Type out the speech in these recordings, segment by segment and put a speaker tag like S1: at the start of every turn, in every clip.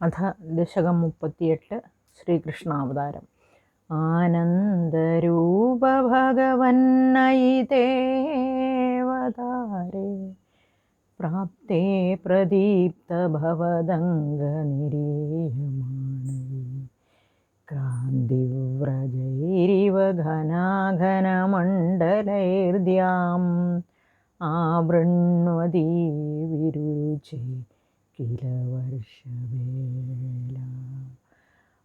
S1: അഥ ദശകം മുപ്പത്തിയെട്ട് ശ്രീകൃഷ്ണാവതാരം. ആനന്ദരൂപ ഭഗവന്നയിതേവതാരേ പ്രാപ്തേ പ്രദീപ്തഭവദംഗനിരീയമാണൈ ക്രാന്തിവ്രജൈരിവ ഘനാഘനമണ്ഡലൈർദ്യാം ആവൃണ്വതീ വിരുചേ കില വർഷവേല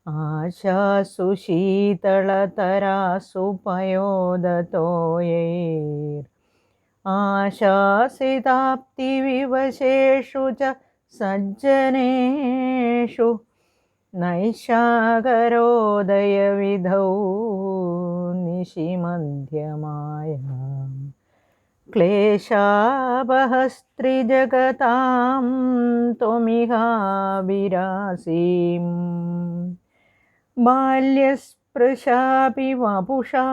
S1: ആശാസു ശീതളതരാസു പയോദതോയൈർ ആശാസിതാപ്തിവിവശേഷു ച സജ്ജനേഷു നൈശാകരോദയവിധൗ നിശിമധ്യമായാം क्लेशावहस्त्रिजगतां त्वमिहाभिरासीं बाल्यस्पृशापि वपुषा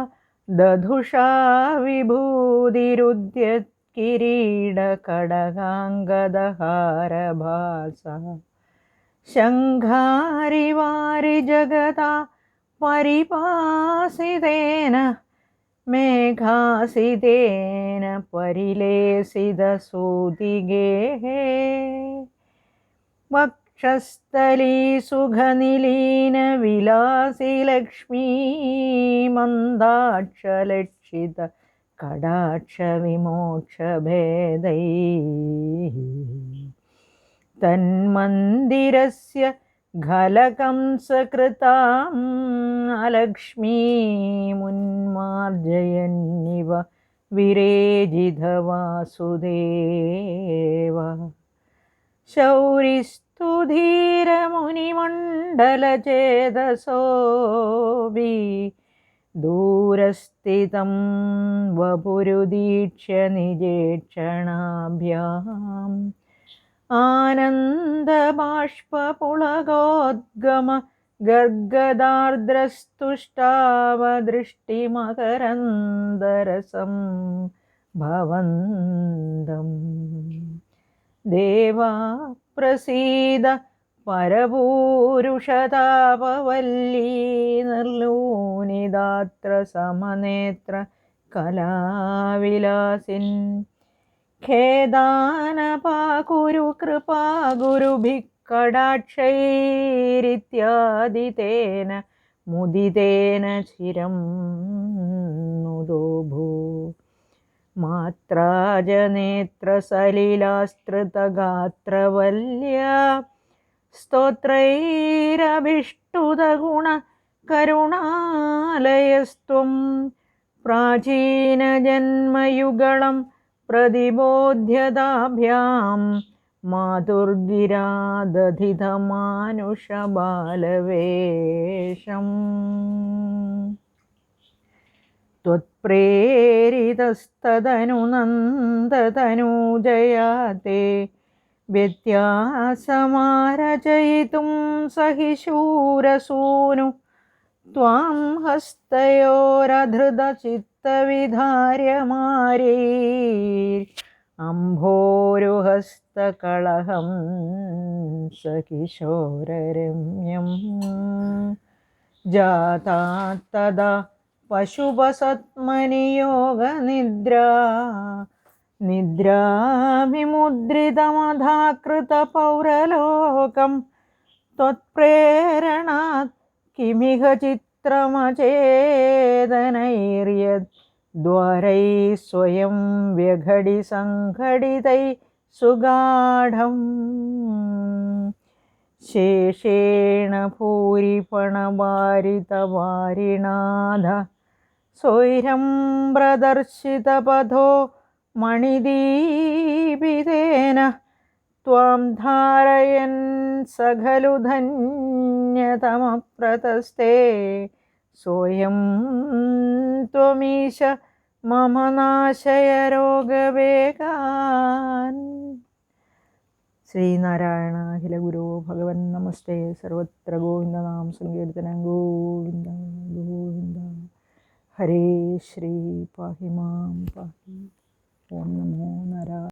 S1: दधुषा विभूतिरुद्यत्किरीडकडगाङ्गदहारभासा शङ्घारिवारिजगता परिपासितेन ಮೇಘಾಸಿದೇನ ಪರಿಲೇಸಿದ ಸೂದಿಗೆ ವಕ್ಷಸ್ಥಲಿ ಸುಘನಿಲೀನ ವಿಲಾಸಿ ಲಕ್ಷ್ಮೀ ಮಂದಾಕ್ಷಲಕ್ಷಿತ ಕಡಾಕ್ಷ ವಿಮೋಕ್ಷ ಭೇದೈ ತನ್ಮಂದಿರಸ್ಯ घलकं सकृतां अलक्ष्मीमुनिं വിരേജിതവാസുദേവ ശൗരിസ്തു ധീരമുനിമണ്ഡലചേതസോऽപി ദൂരസ്ഥിതം വപുരുദീക്ഷ്യ നിജേക്ഷണാഭ്യാം ആനന്ദബാഷ്പുളകോദ്ഗമ ഗർഗദാർദ്രസ്തുഷ്ടാവദൃഷ്ടിമകരന്ദരസം ഭവന്തം. ദേവാ പ്രസീദ പരപൂരുഷതാപവല്ലീ നിർലൂനിദാത്ര സമനേത്ര കലാവിലാസിൻ ഖേദാനപാകുരു കൃപാ ഗുരുഭിः കടാക്ഷൈരിത്യാദി തേന മുദിതേന ചിരം നുദോഭൂ. മാത്രാജനേത്രസലിലാസ്തൃതഗാത്രവല്യ സ്തോത്രൈരഭിഷ്ടുതഗുണ കരുണാലയസ്ത്വം പ്രാചീനജന്മയുഗളം പ്രതിബോധ്യതാഭ്യാം മാതുർഗിരാദധിതമാനുഷബാലവേഷം त्वत्प्रेरितस्तदनु नन्दतनूजया ते व्यत्यासमारचयितुं सहि शूरसूनु त्वां हस्तयोरधृतचित्तविधार्यमार्यै अम्भोरुहस्तकलहं सकिशोररम्यं जाता तदा पशुपसत्मनियोगनिद्रा निद्राभिमुद्रितमधाकृतपौरलोकं त्वत्प्रेरणात् किमिह चित्रमचेदनैर्यद् द्वारैः स्वयं व्यघडिसङ्घटितैः सुगाढम् शेषेण भूरिपणवारितवारिणाध स्वैरं प्रदर्शितपथो मणिदीपितेन त्वां धारयन् स खलु धन्यतमप्रतस्ते सोऽयं त्वमीश മമ നാശയരോഗവേഗാൻ ശ്രീനാരായണ അഖില ഗുരു ഭഗവൻ നമസ്തേ. സർവത്ര ഗോവിന്ദ നാം സങ്കീർത്തനം. ഗോവിന്ദ ഗോവിന്ദ. ഹരേ ശ്രീ പാഹി മാം പാഹി. ഓം നമോ നാരായണ